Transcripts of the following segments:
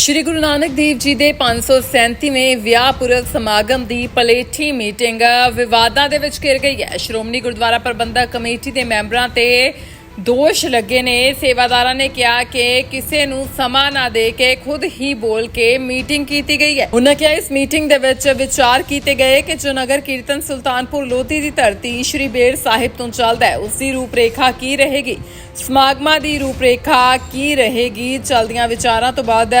ਸ਼੍ਰੀ ਗੁਰੂ ਨਾਨਕ ਦੇਵ ਜੀ ਦੇ 537ਵੇਂ ਵਿਆਹ ਪੁਰਬ ਸਮਾਗਮ ਦੀ ਪਲੇਠੀ ਮੀਟਿੰਗ ਵਿਵਾਦਾਂ ਦੇ ਵਿੱਚ ਘਿਰ ਗਈ ਹੈ। ਸ਼੍ਰੋਮਣੀ ਗੁਰਦੁਆਰਾ ਪ੍ਰਬੰਧਕ ਕਮੇਟੀ ਦੇ ਮੈਂਬਰਾਂ ਤੇ ਦੋਸ਼ ਲੱਗੇ ਨੇ। ਸੇਵਾਦਾਰਾਂ ਨੇ ਕਿਹਾ ਕਿ ਕਿਸੇ ਨੂੰ ਸਮਾਂ ਨਾ ਦੇ ਕੇ ਖੁਦ ਹੀ ਬੋਲ ਕੇ ਮੀਟਿੰਗ ਕੀਤੀ ਗਈ ਹੈ। ਉਹਨਾਂ ਕਿਹਾ ਇਸ ਮੀਟਿੰਗ ਦੇ ਵਿੱਚ ਵਿਚਾਰ ਕੀਤੇ ਗਏ ਕਿ ਜੋ ਨਗਰ ਕੀਰਤਨ ਸੁਲਤਾਨਪੁਰ ਲੋਧੀ ਦੀ ਧਰਤੀ ਸ਼੍ਰੀ ਬੇਰ ਸਾਹਿਬ ਤੋਂ ਚੱਲਦਾ ਹੈ। ਉਸ ਦੀ ਰੂਪਰੇਖਾ ਕੀ ਰਹੇਗੀ? ਸਮਾਗਮਾਂ ਦੀ ਰੂਪਰੇਖਾ ਕੀ ਰਹੇਗੀ? ਚਲਦੀਆਂ ਵਿਚਾਰਾਂ ਤੋਂ ਬਾਅਦ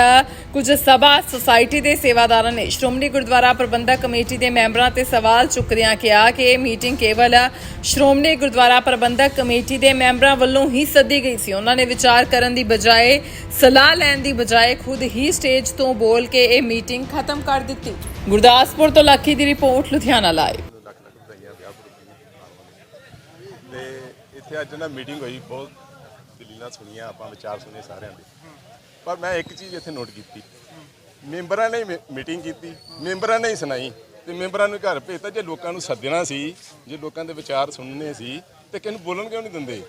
ਕੁਝ ਸਭਾ ਸੁਸਾਇਟੀ ਦੇ ਸੇਵਾਦਾਰਾਂ ਨੇ ਸ਼੍ਰੋਮਣੀ ਗੁਰਦੁਆਰਾ ਪ੍ਰਬੰਧਕ ਕਮੇਟੀ ਦੇ ਮੈਂਬਰਾਂ ਤੇ ਸਵਾਲ ਚੁੱਕਦਿਆਂ ਕਿਹਾ ਕਿ ਇਹ ਮੀਟਿੰਗ ਕੇਵਲ ਸ਼੍ਰੋਮਣੀ ਗੁਰਦੁਆਰਾ ਪ੍ਰਬੰਧਕ ਕਮੇਟੀ ਦੇ ਮੈਂਬਰਾਂ ਵੱਲੋਂ ਹੀ ਸੱਦੀ ਗਈ ਸੀ। ਉਹਨਾਂ ਨੇ ਵਿਚਾਰ ਕਰਨ ਦੀ ਬਜਾਏ, ਸਲਾਹ ਲੈਣ ਦੀ ਬਜਾਏ ਖੁਦ ਹੀ ਸਟੇਜ ਤੋਂ ਬੋਲ ਕੇ ਇਹ ਮੀਟਿੰਗ ਖਤਮ ਕਰ ਦਿੱਤੀ। ਗੁਰਦਾਸਪੁਰ ਤੋਂ ਲੱਖੀ ਦੀ ਰਿਪੋਰਟ, ਲੁਧਿਆਣਾ ਲਾਈਵ। ਤੇ ਇੱਥੇ ਅੱਜ ਨਾ ਮੀਟਿੰਗ ਹੋਈ, ਬਹੁਤ ਦਲੀਲਾਂ ਸੁਣੀਆਂ, ਆਪਾਂ ਵਿਚਾਰ ਸੁਣੇ ਸਾਰਿਆਂ ਦੇ। ਪਰ ਮੈਂ ਇੱਕ ਚੀਜ਼ ਇੱਥੇ ਨੋਟ ਕੀਤੀ। ਮੈਂਬਰਾਂ ਨੇ ਮੀਟਿੰਗ ਕੀਤੀ, ਮੈਂਬਰਾਂ ਨੇ ਹੀ ਸੁਣਾਈ, ਤੇ ਮੈਂਬਰਾਂ ਨੂੰ ਘਰ ਭੇਜਤਾ, ਜੇ ਲੋਕਾਂ ਨੂੰ ਸੱਦਣਾ ਸੀ, ਜੇ ਲੋਕਾਂ ਦੇ ਵਿਚਾਰ ਸੁਣਨੇ ਸੀ, ਤੇ ਕਿਹਨੂੰ ਬੋਲਣ ਕਿਉਂ ਨਹੀਂ ਦਿੰਦੇ?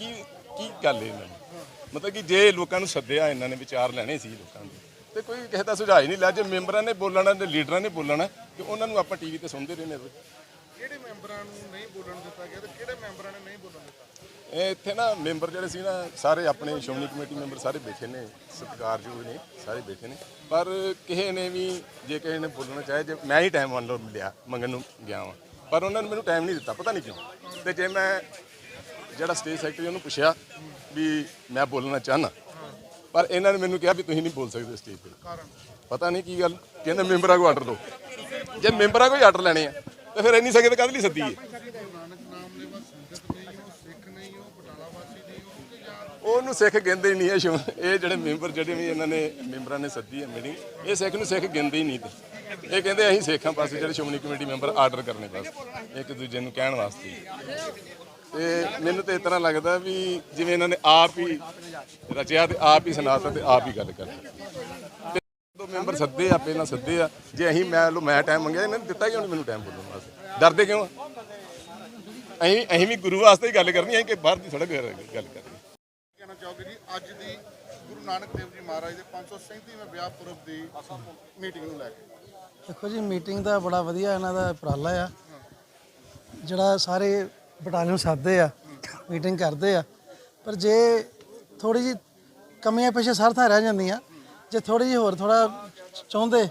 ਕੀ ਕੀ ਗੱਲ ਇਹਨਾਂ ਨੂੰ ਮਤਲਬ ਕਿ ਜੇ ਲੋਕਾਂ ਨੂੰ ਸੱਦਿਆ ਇਹਨਾਂ ਨੇ ਵਿਚਾਰ ਲੈਣੇ ਸੀ ਲੋਕਾਂ ਦੇ। ਤੇ ਕੋਈ ਕਿਸੇ ਦਾ ਸੁਝਾਅ ਹੀ ਨਹੀਂ ਲਿਆ ਜੇ ਮੈਂਬਰਾਂ ਨੇ ਬੋਲਣਾ ਤੇ ਲੀਡਰਾਂ ਨੇ ਬੋਲਣਾ ਤੇ ਉਹਨਾਂ ਨੂੰ ਆਪਾਂ ਟੀਵੀ ਤੇ ਸੁਣਦੇ ਰਹਿੰਦੇ ਹਾਂ। ਕਿਹੜੇ ਮੈਂਬਰਾਂ ਨੂੰ ਨਹੀਂ ਬੋਲਣ ਦਿੱਤਾ ਗਿਆ ਤੇ ਕਿਹੜੇ ਮੈਂਬਰਾਂ ਨੇ ਨਹੀਂ ਬੋਲਣ ਦਿੱਤਾ? ਇਹ ਇੱਥੇ ਨਾ ਮੈਂਬਰ ਜਿਹੜੇ ਸੀ ਨਾ ਸਾਰੇ ਆਪਣੇ ਸ਼੍ਰੋਮਣੀ ਕਮੇਟੀ ਮੈਂਬਰ ਸਾਰੇ ਬੈਠੇ ਨੇ ਸਤਿਕਾਰਯੋਗ ਨੇ ਸਾਰੇ ਬੈਠੇ ਨੇ। ਪਰ ਕਿਸੇ ਨੇ ਵੀ ਜੇ ਕਿਸੇ ਨੇ ਬੋਲਣਾ ਚਾਹੇ ਜੇ ਮੈਂ ਹੀ ਟਾਈਮ ਮੰਨ ਲਓ ਲਿਆ ਮੰਗਣ ਨੂੰ ਗਿਆ ਵਾਂ। ਪਰ ਉਹਨਾਂ ਨੇ ਮੈਨੂੰ ਟਾਈਮ ਨਹੀਂ ਦਿੱਤਾ ਪਤਾ ਨਹੀਂ ਕਿਉਂ। ਤੇ ਜੇ ਮੈਂ ਜਿਹੜਾ ਸਟੇਜ ਸੈਕਟਰੀ ਉਹਨੂੰ ਪੁੱਛਿਆ ਵੀ ਮੈਂ ਬੋਲਣਾ ਚਾਹਨਾ ਪਰ ਇਹਨਾਂ ਨੇ ਮੈਨੂੰ ਕਿਹਾ ਵੀ ਤੁਸੀਂ ਨਹੀਂ ਬੋਲ ਸਕਦੇ ਸਟੇਜ ਤੇ ਪਤਾ ਨਹੀਂ ਕੀ ਗੱਲ, ਕਹਿੰਦੇ ਮੈਂਬਰਾਂ ਕੋ ਆਰਡਰ ਦਿਓ ਜੇ ਮੈਂਬਰਾਂ ਕੋਈ ਆਰਡਰ ਲੈਣੇ ਆ, ਤੇ ਫਿਰ ਇੰਨੀ ਸੰਗਤ ਕਾਹਦੇ ਲਈ ਸੱਦੀ ਹੈ? ਉਹਨੂੰ ਸਿੱਖ ਗਿਣਦੇ ਹੀ ਨਹੀਂ ਹੈ ਇਹ ਜਿਹੜੇ ਮੈਂਬਰ ਜਿਹੜੇ ਵੀ ਇਹਨਾਂ ਨੇ, ਮੈਂਬਰਾਂ ਨੇ ਸੱਦੀ ਹੈ ਮੀਟਿੰਗ ਇਹ ਸਿੱਖ ਨੂੰ ਸਿੱਖ ਗਿਣਦੇ ਹੀ ਨਹੀਂ ਇਹ ਕਹਿੰਦੇ ਅਸੀਂ ਸਿੱਖਾਂ ਪਾਸੇ ਜਿਹੜੇ ਸ਼੍ਰੋਮਣੀ ਕਮੇਟੀ ਮੈਂਬਰ ਆਰਡਰ ਕਰਨੇ ਬਸ, ਇੱਕ ਦੂਜੇ ਨੂੰ ਕਹਿਣ ਵਾਸਤੇ। ਤੇ ਮੈਨੂੰ ਤੇ ਇਸ ਤਰ੍ਹਾਂ ਲੱਗਦਾ ਵੀ ਜਿਵੇਂ ਇਹਨਾਂ ਨੇ ਆਪ ਹੀ ਰਚਿਆ ਤੇ ਆਪ ਹੀ ਸੁਣਾਤਾ ਤੇ ਆਪ ਹੀ ਗੱਲ ਕਰਨੀ ਤੇ ਦੋ ਮੈਂਬਰ ਸੱਦੇ ਆ ਪਹਿਲਾਂ ਸੱਦੇ ਆ ਜੇ ਅਸੀਂ ਮੈਂ ਲੋ ਮੈਂ ਟਾਈਮ ਮੰਗਿਆ ਇਹਨਾਂ ਨੇ ਦਿੱਤਾ ਕਿਉਂ ਨਹੀਂ ਮੈਨੂੰ ਟਾਈਮ ਬੋਲਣ ਵਾਸਤੇ। ਡਰਦੇ ਕਿਉਂ ਆ? ਅਸੀਂ ਅਸੀਂ ਵੀ ਗੁਰੂ ਵਾਸਤੇ ਹੀ ਗੱਲ ਕਰਨੀ ਹੈ ਕਿ ਬਾਹਰ ਦੀ ਸੜਕ ਗੱਲ ਕਰਨੀ ਕਹਿਣਾ ਚਾਹੋਗੇ ਜੀ ਅੱਜ ਦੀ ਗੁਰੂ ਨਾਨਕ ਦੇਵ ਜੀ ਮਹਾਰਾਜ ਦੇ 537ਵੇਂ ਵਿਆਹ ਪੁਰਬ ਦੀ ਮੀਟਿੰਗ ਨੂੰ ਲੈ ਕੇ। ਦੇਖੋ ਜੀ ਮੀਟਿੰਗ ਦਾ ਬੜਾ ਵਧੀਆ ਇਹਨਾਂ ਦਾ ਉਪਰਾਲਾ ਆ। ਜਿਹੜਾ ਸਾਰੇ ਬਟਾਲੀਅਨ ਸੱਦਦੇ ਆ, ਮੀਟਿੰਗ ਕਰਦੇ ਆ। ਪਰ ਜੇ ਥੋੜੀ ਜੀ ਕਮੀਆਂ ਪਿੱਛੇ ਸਾਰ ਥਾਂ ਰਹਿ ਜਾਂਦੀਆਂ, ਜੇ ਥੋੜੀ ਜੀ ਹੋਰ ਥੋੜਾ ਚਾਹੁੰਦੇ,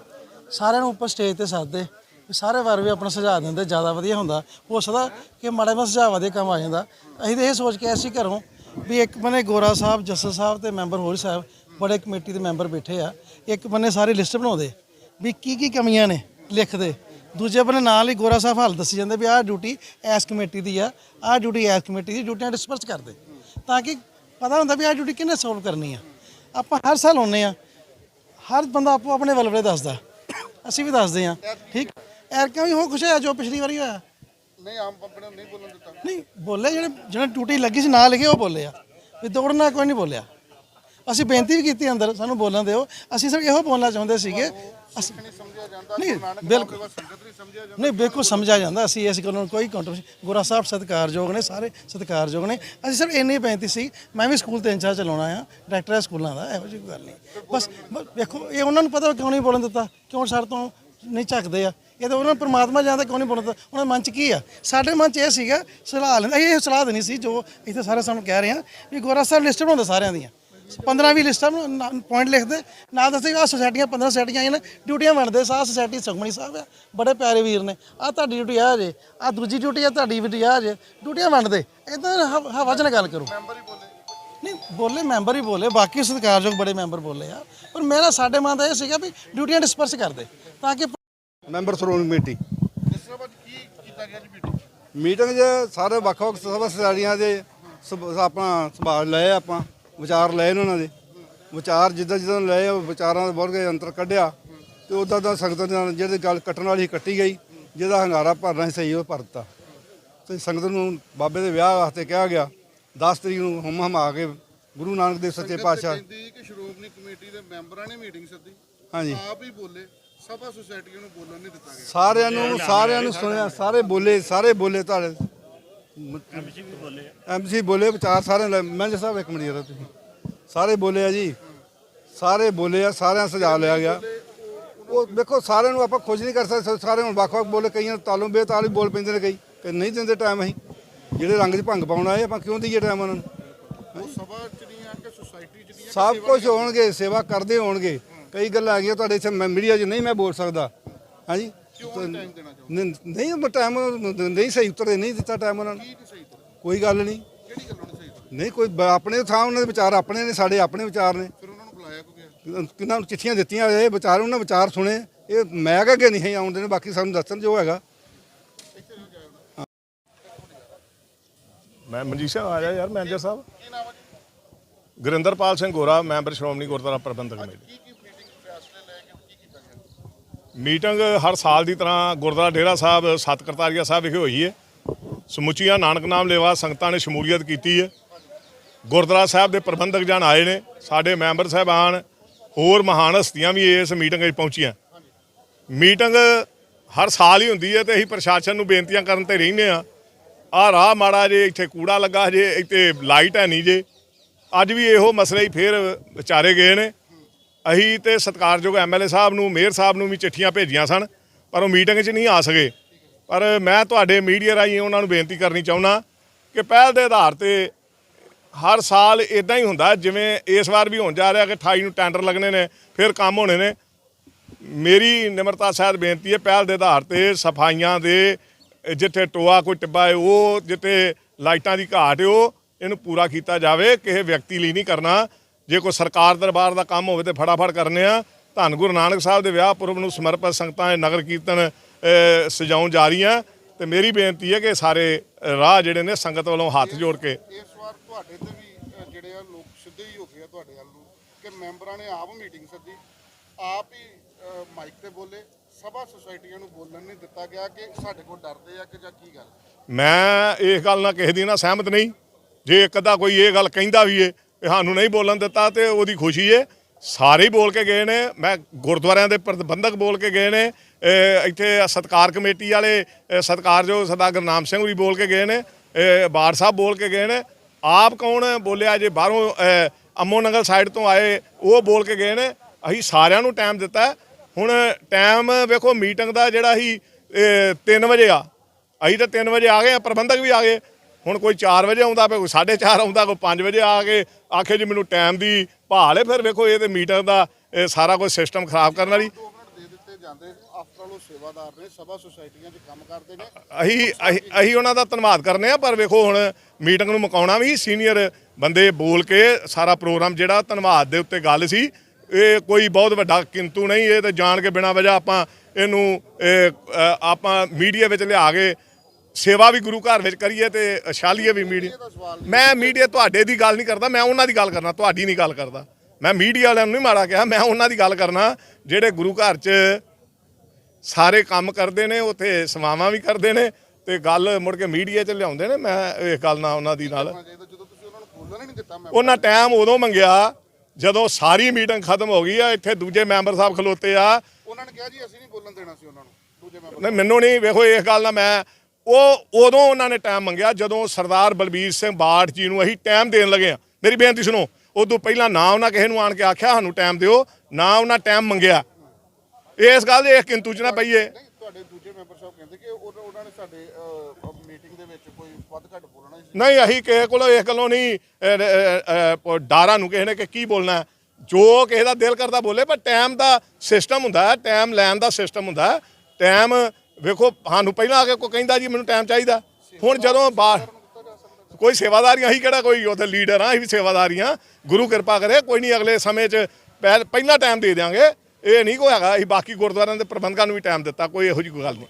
ਸਾਰਿਆਂ ਨੂੰ ਉੱਪਰ ਸਟੇਜ ਤੇ ਸੱਦਦੇ, ਵੀ ਸਾਰੇ ਵਾਰ ਵੀ ਆਪਣਾ ਸੁਝਾਅ ਦਿੰਦੇ, ਜ਼ਿਆਦਾ ਵਧੀਆ ਹੁੰਦਾ। ਹੋ ਸਕਦਾ ਕਿ ਮਾੜਾ ਜਿਹਾ ਸੁਝਾਅ ਵਧੀਆ ਕੰਮ ਆ ਜਾਂਦਾ। ਅਸੀਂ ਤਾਂ ਇਹ ਸੋਚ ਕੇ ਐਸੀ ਘਰੋਂ ਵੀ ਇੱਕ ਬੰਨੇ ਗੋਰਾ ਸਾਹਿਬ ਜੱਸਲ ਸਾਹਿਬ ਤੇ ਮੈਂਬਰ ਹੋਰ ਸਾਹਿਬ, ਬੜੇ ਕਮੇਟੀ ਦੇ ਮੈਂਬਰ ਬੈਠੇ ਆ। ਇੱਕ ਬੰਨੇ ਸਾਰੀ ਲਿਸਟ ਬਣਾਉਂਦੇ, ਵੀ ਕੀ ਕੀ ਕਮੀਆਂ ਨੇ ਲਿਖਦੇ। ਦੂਜੇ ਬੰਨੇ ਨਾਲ ਹੀ ਗੋਰਾ ਸਾਹਿਬ ਹਾਲ ਦੱਸੀ ਜਾਂਦੇ ਵੀ ਆਹ ਡਿਊਟੀ ਐਸ ਕਮੇਟੀ ਦੀ ਆ ਆਹ ਡਿਊਟੀ ਐਸ ਕਮੇਟੀ ਦੀ ਡਿਊਟੀਆਂ ਡਿਸਪਰਸ ਕਰਦੇ। ਤਾਂ ਕਿ ਪਤਾ ਹੁੰਦਾ ਵੀ ਆਹ ਡਿਊਟੀ ਕਿਹਨੇ ਸੋਲਵ ਕਰਨੀ ਆ। ਆਪਾਂ ਹਰ ਸਾਲ ਆਉਂਦੇ ਆ ਹਰ ਬੰਦਾ ਆਪੋ ਆਪਣੇ ਵਲਵਲੇ ਦੱਸਦਾ। ਅਸੀਂ ਵੀ ਦੱਸਦੇ ਆ ਠੀਕ? ਐਰ ਕਿਉਂ ਵੀ ਹੋ ਕੁਛ ਹੋਇਆ ਜੋ ਪਿਛਲੀ ਵਾਰੀ ਹੋਇਆ? ਨਹੀਂ ਆਮ ਨੂੰ ਨਹੀਂ ਬੋਲਣ ਦਿੱਤਾ। ਨਹੀਂ ਬੋਲੇ ਜਿਹੜੇ ਜਿਹਨਾਂ ਡਿਊਟੀ ਲੱਗੀ ਸੀ ਨਾਂ ਲਿਖੇ ਉਹ ਬੋਲੇ ਆ। ਵੀ ਦੌੜਨਾ ਕੋਈ ਨਹੀਂ ਬੋਲਿਆ। ਅਸੀਂ ਬੇਨਤੀ ਵੀ ਕੀਤੀ ਅੰਦਰ ਸਾਨੂੰ ਬੋਲਣ ਦਿਓ। ਅਸੀਂ ਸਿਰਫ ਇਹੋ ਬੋਲਣਾ ਚਾਹੁੰਦੇ ਸੀਗੇ। ਅਸੀਂ ਨਹੀਂ ਨਹੀਂ, ਬਿਲਕੁਲ। ਨਹੀਂ ਨਹੀਂ ਬਿਲਕੁਲ ਸਮਝਿਆ ਜਾਂਦਾ। ਅਸੀਂ ਇਸ ਗੱਲ ਨੂੰ ਕੋਈ ਕੰਟਰੋਵਰਸੀ ਗੁਰਾ ਸਾਹਿਬ ਸਤਿਕਾਰਯੋਗ ਨੇ ਸਾਰੇ ਸਤਿਕਾਰਯੋਗ ਨੇ। ਅਸੀਂ ਸਿਰਫ ਇੰਨੀ ਬੇਨਤੀ ਸੀ ਮੈਂ ਵੀ ਸਕੂਲ ਤਿੰਨ ਚਾਰ ਚਲਾਉਣਾ ਆ ਡਾਇਰੈਕਟਰ ਹੈ ਸਕੂਲਾਂ ਦਾ ਇਹੋ ਜਿਹੀ ਗੱਲ ਨਹੀਂ। ਬਸ ਵੇਖੋ ਇਹ ਉਹਨਾਂ ਨੂੰ ਪਤਾ ਕਿਉਂ ਨਹੀਂ ਬੋਲਣ ਦਿੱਤਾ ਕਿਉਂ ਸਾਡੇ ਤੋਂ ਨਹੀਂ ਝੱਕਦੇ ਆ। ਇਹ ਤਾਂ ਉਹਨਾਂ ਨੂੰ ਪ੍ਰਮਾਤਮਾ ਜਾਣਦਾ ਕਿਉਂ ਨਹੀਂ ਬੋਲਣ ਦਿੱਤਾ। ਉਹਨਾਂ ਮਨ 'ਚ ਕੀ ਆ? ਸਾਡੇ ਮਨ 'ਚ ਇਹ ਸੀਗਾ ਸਲਾਹ ਲੈਂਦਾ ਇਹ ਸਲਾਹ ਦੇਣੀ ਸੀ ਜੋ ਇੱਥੇ ਸਾਰੇ ਸਾਨੂੰ ਕਹਿ ਰਹੇ ਆ ਵੀ ਗੋਰਾ ਸਾਹਿਬ ਲਿਸਟ ਬਣਾਉਂਦੇ ਸਾਰਿਆਂ ਦੀਆਂ। 15 20 ਲਿਸਟਾਂ ਨੂੰ ਪੁਆਇੰਟ ਲਿਖਦੇ। ਨਾਲ ਦੱਸਦੇ ਆ ਸੁਸਾਇਟੀਆਂ 15 ਸੁਸਾਇਟੀਆਂ ਆਈਆਂ ਨੇ ਡਿਊਟੀਆਂ ਵੰਡਦੇ ਸਾਹ ਸੁਸਾਇਟੀ ਸੁਖਮਣੀ ਸਾਹਿਬ ਆ ਬੜੇ ਪਿਆਰੇ ਵੀਰ ਨੇ। ਆ ਤੁਹਾਡੀ ਡਿਊਟੀ ਆ ਜੇ ਆ ਦੂਜੀ ਡਿਊਟੀ ਆ ਤੁਹਾਡੀ ਡਿਊਟੀ ਆ ਜੇ ਡਿਊਟੀਆਂ ਵੰਡਦੇ ਇਦਾਂ ਹਵਾ 'ਚ ਨਾ ਗੱਲ ਕਰੋ। ਮੈਂਬਰ ਹੀ ਬੋਲੇ ਨਹੀਂ ਬੋਲੇ ਮੈਂਬਰ ਹੀ ਬੋਲੇ। ਬਾਕੀ ਸਤਿਕਾਰਯੋਗ ਬੜੇ ਮੈਂਬਰ ਬੋਲੇ ਆ। ਪਰ ਮੇਰਾ ਸਾਡੇ ਮਨ ਦਾ ਇਹ ਸੀਗਾ ਵੀ ਡਿਊਟੀਆਂ ਡਿਸਪਰਸ ਕਰਦੇ ਤਾਂ ਕਿ ਮੈਂਬਰ ਸ਼੍ਰੋਮਣੀ ਕਮੇਟੀ। ਇਸ ਤੋਂ ਬਾਅਦ ਕੀ ਕੀਤਾ ਗਿਆ ਜੀ ਮੀਟਿੰਗ ਮੀਟਿੰਗ 'ਚ ਸਾਰੇ ਵੱਖ-ਵੱਖ ਸਭਾ ਸਜਾੜੀਆਂ ਦੇ ਸਭ- ਆਪਣਾ ਸੰਭਾਲ ਲਏ ਆਪਾਂ। ਵਿਚਾਰ ਲਏ ਨੇ ਉਹਨਾਂ ਦੇ। ਵਿਚਾਰ ਜਿੱਦਾਂ ਜਿੱਦਾਂ ਲਏ ਉਹ ਵਿਚਾਰਾਂ ਦਾ ਬਹੁਤ ਕੇ ਅੰਤਰ ਕੱਢਿਆ ਤੇ ਉਦਾਂ ਦਾ ਸੰਗਤ ਨਾਲ ਜਿਹੜੀ ਗੱਲ ਕੱਟਣ ਵਾਲੀ ਸੀ ਕੱਟੀ ਗਈ ਜਿਹਦਾ ਹੰਗਾਰਾ ਭਰਨਾ ਸੀ ਸਹੀ ਉਹ ਭਰਤਾ ਤੇ ਸੰਗਤ ਨੂੰ ਬਾਬੇ ਦੇ ਵਿਆਹ ਵਾਸਤੇ ਕਿਹਾ ਗਿਆ 10 ਤਰੀਕ ਨੂੰ ਹਮ ਹਮਾ ਕੇ ਗੁਰੂ ਨਾਨਕ ਦੇਵ ਸੱਚੇ ਪਾਤਸ਼ਾਹ ਕਹਿੰਦੀ ਕਿ ਸ਼੍ਰੋਮਣੀ ਕਮੇਟੀ ਦੇ ਮੈਂਬਰਾਂ ਨੇ ਮੀਟਿੰਗ ਸੱਦੀ। ਹਾਂਜੀ। ਆਪ ਹੀ ਬੋਲੇ ਸਭਾ ਸੁਸਾਇਟੀਆਂ ਨੂੰ ਬੋਲਣ ਨਹੀਂ ਦਿੱਤਾ ਗਿਆ। ਸਾਰਿਆਂ ਨੂੰ ਸਾਰਿਆਂ ਨੂੰ ਸੁਣਿਆ ਸਾਰੇ ਬੋਲੇ ਸਾਰੇ ਬੋਲੇ ਤੁਹਾਡੇ ਐਮਸੀ ਵੀ ਬੋਲੇ ਐਮਸੀ ਬੋਲੇ ਵਿਚਾਰ ਸਾਰੇ ਮੈਨੇਜਰ ਸਾਹਿਬ ਇੱਕ ਮਿੰਟ ਜਰਾ ਤੁਸੀਂ। ਸਾਰੇ ਬੋਲੇ ਆ ਜੀ। ਸਾਰੇ ਬੋਲੇ ਆ ਸਾਰਿਆਂ ਸਜਾ ਲਿਆ ਗਿਆ। ਉਹ ਦੇਖੋ ਸਾਰਿਆਂ ਨੂੰ ਆਪਾਂ ਖੁਸ਼ ਨਹੀਂ ਕਰ ਸਕਦੇ ਸਾਰੇ ਹੁਣ ਵੱਖ-ਵੱਖ ਬੋਲੇ ਕਈਆਂ ਤਾਲੋਂ ਬੇਤਾਲ ਹੀ ਬੋਲ ਪੈਂਦੇ ਨੇ ਕਈ। ਕਿ ਨਹੀਂ ਦਿੰਦੇ ਟਾਈਮ ਅਸੀਂ। ਜਿਹੜੇ ਰੰਗ 'ਚ ਭੰਗ ਪਾਉਣ ਆਏ ਆਪਾਂ ਕਿਉਂ ਦਈਏ ਟਾਈਮ ਉਹਨਾਂ ਨੂੰ? ਉਹ ਸਭਾ ਚ ਨਹੀਂ ਆ ਕਿ ਸੁਸਾਇਟੀ ਚ ਨਹੀਂ ਸਭ ਕੁਝ ਹੋਣਗੇ ਸੇਵਾ ਕਰਦੇ ਹੋਣਗੇ। ਕਈ ਗੱਲਾਂ ਆ ਗਈਆਂ ਤੁਹਾਡੇ ਇੱਥੇ ਮੀਡੀਆ 'ਚ ਨਹੀਂ ਮੈਂ ਬੋਲ ਸਕਦਾ। ਹਾਂਜੀ? ਕਿਉਂ ਟਾਈਮ ਦੇਣਾ ਚਾਹੁੰਦੇ? ਨਹੀਂ ਨਹੀਂ ਟਾਈਮ ਨਹੀਂ ਸਹੀ ਉੱਤਰ ਨਹੀਂ ਦਿੱਤਾ ਟਾਈਮ ਉਹਨਾਂ ਨੂੰ। ਕੀ ਨਹੀਂ ਸਹੀ ਤਰ੍ਹਾਂ ਕੋਈ ਗੱਲ ਨਹੀਂ। ਕਿਹੜੀ ਗੱਲੋਂ ਨਹੀਂ ਸਹੀ ਤਰ੍ਹਾਂ ਨਹੀਂ ਕੋਈ ਬ- ਆਪਣੇ ਥਾਂ ਉਹਨਾਂ ਦੇ ਵਿਚਾਰ ਆਪਣੇ ਨੇ ਸਾਡੇ ਆਪਣੇ ਵਿਚਾਰ ਨੇ। ਫਿਰ ਉਹਨਾਂ ਨੂੰ ਬੁਲਾਇਆ ਕਿਉਂ ਗਿਆ? ਕਿੰਨਾਂ ਨੂੰ ਚਿੱਠੀਆਂ ਦਿੱਤੀਆਂ ਇਹ ਵਿਚਾਰ ਉਹਨਾਂ ਵਿਚਾਰ ਸੁਣੇ। ਇਹ ਮੈਂ ਕਹਾਂ ਕਿ ਨਹੀਂ ਆਉਂਦੇ ਨੇ ਬਾਕੀ ਸਾਨੂੰ ਦੱਸਣ ਜੋ ਹੈਗਾ। ਮੈਂ ਮਨਜੀਤ ਸਿੰਘ ਆ ਜਾ ਯਾਰ ਮੈਨੇਜਰ ਸਾਹਿਬ। ਕੀ ਨਾਮ ਹੈ ਜੀ? Gurinderpal Singh Gora member Shiromani Gurdwara Prabandhak committee. ਕੀ ਕੀ ਮੀਟਿੰਗ ਫੈਸਲੇ ਲੈ ਕੇ ਕੀ ਕੀਤਾ ਗਿਆ ਮੀਟਿੰਗ ਹਰ ਸਾਲ ਦੀ ਤਰ੍ਹਾਂ ਗੁਰਦੁਆਰਾ ਡੇਰਾ ਸਾਹਿਬ, ਸਤ ਕਰਤਾਰੀਆ ਸਾਹਿਬ ਵਿਖੇ ਹੋਈ ਹੈ। ਸਮੁੱਚੀਆਂ ਨਾਨਕ ਨਾਮ ਲੇਵਾ ਸੰਗਤਾਂ ਨੇ ਸ਼ਮੂਲੀਅਤ ਕੀਤੀ ਹੈ। ਗੁਰਦੁਆਰਾ ਸਾਹਿਬ ਦੇ ਪ੍ਰਬੰਧਕ ਜਨ ਆਏ ਨੇ, ਸਾਡੇ ਮੈਂਬਰ ਸਾਹਿਬਾਨ, ਹੋਰ ਮਹਾਨ ਹਸਤੀਆਂ ਵੀ ਇਸ ਮੀਟਿੰਗ ਵਿੱਚ ਪਹੁੰਚੀਆਂ। ਮੀਟਿੰਗ ਹਰ ਸਾਲ ਹੀ ਹੁੰਦੀ ਹੈ ਤੇ ਅਸੀਂ ਪ੍ਰਸ਼ਾਸਨ ਨੂੰ ਬੇਨਤੀਆਂ ਕਰਨ ਤੇ ਰਹਿੰਦੇ ਆ ਆ ਰਾਹ ਮਾੜਾ ਜੇ, ਇੱਥੇ ਕੂੜਾ ਲੱਗਾ ਜੇ, ਇੱਥੇ ਲਾਈਟ ਹੈ ਨਹੀਂ ਜੇ। ਅੱਜ ਵੀ ਇਹੋ ਮਸਲੇ ਹੀ ਫੇਰ ਵਿਚਾਰੇ ਗਏ ਨੇ। ਅਸੀਂ ਤੇ ਸਤਿਕਾਰਯੋਗ ਐਮਐਲਏ ਸਾਹਿਬ ਨੂੰ, ਮੇਅਰ ਸਾਹਿਬ ਨੂੰ ਵੀ ਚਿੱਠੀਆਂ ਭੇਜੀਆਂ ਸਨ, ਪਰ ਉਹ ਮੀਟਿੰਗ 'ਚ ਨਹੀਂ ਆ ਸਕੇ। ਪਰ ਮੈਂ ਤੁਹਾਡੇ ਮੀਡੀਆ ਰਾਹੀਂ ਉਹਨਾਂ ਨੂੰ ਬੇਨਤੀ ਕਰਨੀ ਚਾਹੁੰਦਾ ਕਿ ਪਹਿਲ ਦੇ ਆਧਾਰ ਤੇ ਹਰ ਸਾਲ ਇਦਾਂ ਹੀ ਹੁੰਦਾ, ਜਿਵੇਂ ਇਸ ਵਾਰ ਵੀ ਹੋਣ ਜਾ ਰਿਹਾ ਕਿ 28 ਨੂੰ ਟੈਂਡਰ ਲੱਗਣੇ ਨੇ, ਫਿਰ ਕੰਮ ਹੋਣੇ ਨੇ। ਮੇਰੀ ਨਿਮਰਤਾ ਸਹਿਤ ਬੇਨਤੀ ਹੈ, ਪਹਿਲ ਦੇ ਆਧਾਰ ਤੇ ਸਫਾਈਆਂ ਦੇ, ਜਿੱਥੇ ਟੋਆ ਕੋਈ ਟਿੱਬਾ ਹੈ, ਉਹ ਜਿੱਥੇ ਲਾਈਟਾਂ ਦੀ ਘਾਟ ਹੈ, ਉਹ ਇਹਨੂੰ ਪੂਰਾ ਕੀਤਾ ਜਾਵੇ, ਕਿਸੇ ਵਿਅਕਤੀ ਲਈ ਨਹੀਂ ਕਰਨਾ। ਜੇ ਕੋਈ ਸਰਕਾਰ ਦਰਬਾਰ ਦਾ ਕੰਮ ਹੋਵੇ ਤੇ ਫਟਾਫਟ ਕਰਨੇ ਆ ਧੰਨ ਗੁਰੂ ਨਾਨਕ ਸਾਹਿਬ ਦੇ ਵਿਆਹ ਪੁਰਬ ਨੂੰ ਸਮਰਪਿਤ ਸੰਗਤਾਂ ਦੇ ਨਗਰ ਕੀਰਤਨ ਸਜਾਉਣ ਜਾ ਰਹੀਆਂ। ਤੇ ਮੇਰੀ ਬੇਨਤੀ ਹੈ ਕਿ ਸਾਰੇ ਰਾਹ ਜਿਹੜੇ ਨੇ ਸੰਗਤ ਵੱਲੋਂ ਹੱਥ ਜੋੜ ਕੇ। ਇਸ ਵਾਰ ਤੁਹਾਡੇ ਤੇ ਵੀ ਜਿਹੜੇ ਆ ਲੋਕ ਸਿੱਧੇ ਹੀ ਹੋ ਗਏ ਆ ਤੁਹਾਡੇ ਵੱਲ ਨੂੰ ਕਿ ਮੈਂਬਰਾਂ ਨੇ ਆਪ ਮੀਟਿੰਗ ਸੱਦੀ। ਆਪ ਹੀ ਮਾਈਕ ਤੇ ਬੋਲੇ ਸਭਾ ਸੁਸਾਇਟੀਆਂ ਨੂੰ ਬੋਲਣ ਨਹੀਂ ਦਿੱਤਾ ਗਿਆ ਕਿ ਸਾਡੇ ਕੋਲ ਡਰਦੇ ਆ ਕਿ ਜਾਂ ਕੀ ਗੱਲ। ਮੈਂ ਇਸ ਗੱਲ ਨਾਲ ਕਿਸੇ ਦੀ ਨਾਲ ਸਹਿਮਤ ਨਹੀਂ। ਜੇ ਇੱਕ ਅੱਧਾ ਕੋਈ ਇਹ ਗੱਲ ਕਹਿੰਦਾ ਵੀ ਏ ਸਾਨੂੰ ਨਹੀਂ ਬੋਲਣ ਦਿੱਤਾ ਤੇ ਉਹਦੀ ਖੁਸ਼ੀ ਏ। ਸਾਰੇ ਹੀ ਬੋਲ ਕੇ ਗਏ ਨੇ। ਮੈਂ ਗੁਰਦੁਆਰਿਆਂ ਦੇ ਪ੍ਰਬੰਧਕ ਬੋਲ ਕੇ ਗਏ ਨੇ। ਇੱਥੇ ਸਤਕਾਰ ਕਮੇਟੀ ਵਾਲੇ ਇਹ ਸਤਿਕਾਰਯੋਗ ਸਰਦਾਰ ਗੁਰਨਾਮ ਸਿੰਘ ਵੀ ਬੋਲ ਕੇ ਗਏ ਨੇ। ਬਾੜ ਸਾਹਿਬ ਬੋਲ ਕੇ ਗਏ ਨੇ। ਆਪ ਕੌਣ ਬੋਲਿਆ ਜੇ ਬਾਹਰੋਂ ਅਹ, ਅੰਮੋ ਨਗਰ ਸਾਈਡ ਤੋਂ ਆਏ ਉਹ ਬੋਲ ਕੇ ਗਏ ਨੇ। ਅਸੀਂ ਸਾਰਿਆਂ ਨੂੰ ਟਾਈਮ ਦਿੱਤਾ। ਹੁਣ ਟਾਈਮ ਵੇਖੋ ਮੀਟਿੰਗ ਦਾ ਜਿਹੜਾ ਸੀ 3 ਵਜੇ ਆ। ਅਸੀਂ ਤਾਂ 3 ਵਜੇ ਆ ਗਏ ਆ ਪ੍ਰਬੰਧਕ ਵੀ ਆ ਗਏ। ਹੁਣ ਕੋਈ 4 ਵਜੇ ਆਉਂਦਾ ਪਿਆ ਕੋਈ 4:30 ਆਉਂਦਾ ਕੋਈ 5 ਵਜੇ ਆ ਕੇ ਆਖੇ ਜੀ ਮੈਨੂੰ ਟਾਈਮ ਦੀ ਭਾਲ ਹੈ ਫਿਰ ਵੇਖੋ ਇਹ ਤੇ ਮੀਟਿੰਗ ਦਾ ਇਹ ਸਾਰਾ ਕੁਝ ਸਿਸਟਮ ਖਰਾਬ ਕਰਨ ਵਾਲੀ। ਜਾਂਦੇ ਆਫਟਰ ਉਹ ਸੇਵਾਦਾਰ ਨੇ ਸਭਾ ਸੁਸਾਇਟੀਆਂ 'ਚ ਕੰਮ ਕਰਦੇ ਨੇ। ਅਸੀਂ ਅਸੀਂ ਅਸੀਂ ਉਹਨਾਂ ਦਾ ਧੰਨਵਾਦ ਕਰਨੇ ਆ ਪਰ ਵੇਖੋ ਹੁਣ ਮੀਟਿੰਗ ਨੂੰ ਮੁਕਾਉਣਾ ਵੀ ਸੀਨੀਅਰ ਬੰਦੇ ਬੋਲ ਕੇ ਸਾਰਾ ਪ੍ਰੋਗਰਾਮ ਜਿਹੜਾ ਧੰਨਵਾਦ ਦੇ ਉੱਤੇ ਗੱਲ ਸੀ ਇਹ ਕੋਈ ਬਹੁਤ ਵੱਡਾ ਕਿੰਤੂ ਨਹੀਂ ਇਹ ਤੇ ਜਾਣ ਕੇ ਬਿਨਾਂ ਵਜ੍ਹਾ ਆਪਾਂ ਇਹਨੂੰ ਆਪਾਂ ਮੀਡੀਆ ਵਿੱਚ ਲਿਆ ਕੇ ਸੇਵਾ ਵੀ ਗੁਰੂ ਘਰ ਵਿੱਚ ਕਰੀਏ ਤੇ ਛਾਲੀਏ ਵੀ ਮੀਡੀਆ ਮੈਂ ਮੀਡੀਆ ਤੁਹਾਡੇ ਦੀ ਗੱਲ ਨਹੀਂ ਕਰਦਾ ਮੈਂ ਉਹਨਾਂ ਦੀ ਗੱਲ ਕਰਨਾ ਤੁਹਾਡੀ ਨਹੀਂ ਗੱਲ ਕਰਦਾ। ਮੈਂ ਮੀਡੀਆ ਵਾਲਿਆਂ ਨੂੰ ਨਹੀਂ ਮਾੜਾ ਕਿਹਾ ਮੈਂ ਉਹਨਾਂ ਦੀ ਗੱਲ ਕਰਨਾ ਜਿਹੜੇ ਗੁਰੂ ਘਰ 'ਚ ਸਾਰੇ ਕੰਮ ਕਰਦੇ ਨੇ ਉੱਥੇ ਸਮਾਵਾਂ ਵੀ ਕਰਦੇ ਨੇ ਤੇ ਗੱਲ ਮੁੜ ਕੇ ਮੀਡੀਆ 'ਚ ਲਿਆਉਂਦੇ ਨੇ ਮੈਂ ਇਸ ਗੱਲ ਨਾਲ ਉਹਨਾਂ ਦੀ ਨਾਲ ਉਹਨਾਂ ਟਾਈਮ ਉਦੋਂ ਮੰਗਿਆ ਜਦੋਂ ਸਾਰੀ ਮੀਟਿੰਗ ਖਤਮ ਹੋ ਗਈ ਆ ਇੱਥੇ ਦੂਜੇ ਮੈਂਬਰ ਸਾਹਿਬ ਖਲੋਤੇ ਆ। ਉਹਨਾਂ ਨੇ ਕਿਹਾ ਜੀ ਅਸੀਂ ਨਹੀਂ ਬੋਲਣ ਦੇਣਾ ਸੀ ਉਹਨਾਂ ਨੂੰ ਦੂਜੇ ਮੈਂਬਰ ਨਹੀਂ ਮੈਨੂੰ ਨਹੀਂ ਵੇਖੋ ਇਸ ਗੱਲ ਨਾਲ ਮੈਂ ਉਹ ਉਦੋਂ ਉਹਨਾਂ ਨੇ ਟਾਈਮ ਮੰਗਿਆ ਜਦੋਂ ਸਰਦਾਰ ਬਲਬੀਰ ਸਿੰਘ ਬਾਠ ਜੀ ਨੂੰ ਅਸੀਂ ਟਾਈਮ ਦੇਣ ਲੱਗੇ ਆ ਮੇਰੀ ਬੇਨਤੀ ਸੁਣੋ ਉਦੋਂ ਪਹਿਲਾਂ ਨਾ ਉਹਨਾਂ ਕਿਸੇ ਨੂੰ ਆਣ ਕੇ ਆਖਿਆ ਸਾਨੂੰ ਟਾਈਮ ਦਿਓ ਨਾ ਉਹਨਾਂ ਟਾਈਮ ਮੰਗਿਆ। ਇਸ ਗੱਲ ਦੇ ਕਿੰਤੂ ਚ ਨਾ ਪਈਏ। ਨਹੀਂ ਤੁਹਾਡੇ ਦੂਜੇ ਮੈਂਬਰ ਸਾਹਿਬ ਕਹਿੰਦੇ ਕਿ ਉਹਨਾਂ ਉਹਨਾਂ ਨੇ ਸਾਡੇ ਮੀਟਿੰਗ ਦੇ ਵਿੱਚ ਕੋਈ ਵੱਧ ਘੱਟ ਬੋਲਣਾ ਹੀ ਸੀ। ਨਹੀਂ ਅਸੀਂ ਕਿਸੇ ਕੋਲੋਂ ਇਸ ਗੱਲੋਂ ਨਹੀਂ ਡਾਰਾਂ ਨੂੰ ਕਿਸੇ ਨੇ ਕਿ ਕੀ ਬੋਲਣਾ। ਜੋ ਕਿਸੇ ਦਾ ਦਿਲ ਕਰਦਾ ਬੋਲੇ ਪਰ ਟਾਈਮ ਦਾ ਸਿਸਟਮ ਹੁੰਦਾ ਹੈ ਟਾਈਮ ਲੈਣ ਦਾ ਸਿਸਟਮ ਹੁੰਦਾ ਹੈ। ਟਾਈਮ ਵੇਖੋ, ਸਾਨੂੰ ਪਹਿਲਾਂ ਆ ਕੇ ਕੋਈ ਕਹਿੰਦਾ ਜੀ, ਮੈਨੂੰ ਟਾਈਮ ਚਾਹੀਦਾ। ਹੁਣ ਜਦੋਂ ਬਾਹਰ ਕੋਈ ਸੇਵਾਦਾਰੀਆਂ ਅਸੀਂ ਕਿਹੜਾ ਕੋਈ ਉਹਦੇ ਲੀਡਰ ਆ, ਅਸੀਂ ਵੀ ਸੇਵਾਦਾਰੀਆਂ। ਗੁਰੂ ਕਿਰਪਾ ਕਰੇ, ਕੋਈ ਨਹੀਂ ਅਗਲੇ ਸਮੇਂ 'ਚ ਪਹਿ- ਪਹਿਲਾਂ ਟਾਈਮ ਦੇ ਦਿਆਂਗੇ। ਇਹ ਨਹੀਂ ਕੋਈ ਹੈਗਾ, ਅਸੀਂ ਬਾਕੀ ਗੁਰਦੁਆਰਿਆਂ ਦੇ ਪ੍ਰਬੰਧਕਾਂ ਨੂੰ ਵੀ ਟਾਈਮ ਦਿੱਤਾ, ਕੋਈ ਇਹੋ ਜਿਹੀ ਕੋਈ ਗੱਲ ਨਹੀਂ।